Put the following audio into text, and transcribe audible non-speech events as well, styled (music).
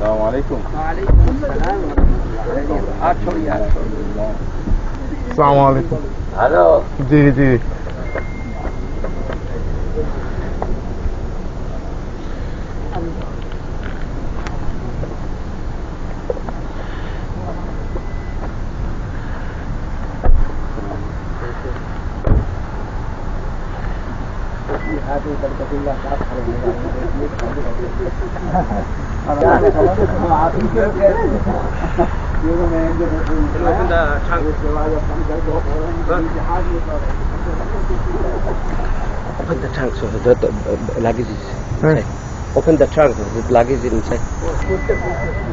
السلام عليكم. وعليكم السلام السلام عليكم. ألو. جي جي. هذه بلدة (laughs) uh, Open the trunk so the, the luggage is inside. Open the trunk, the luggage is inside.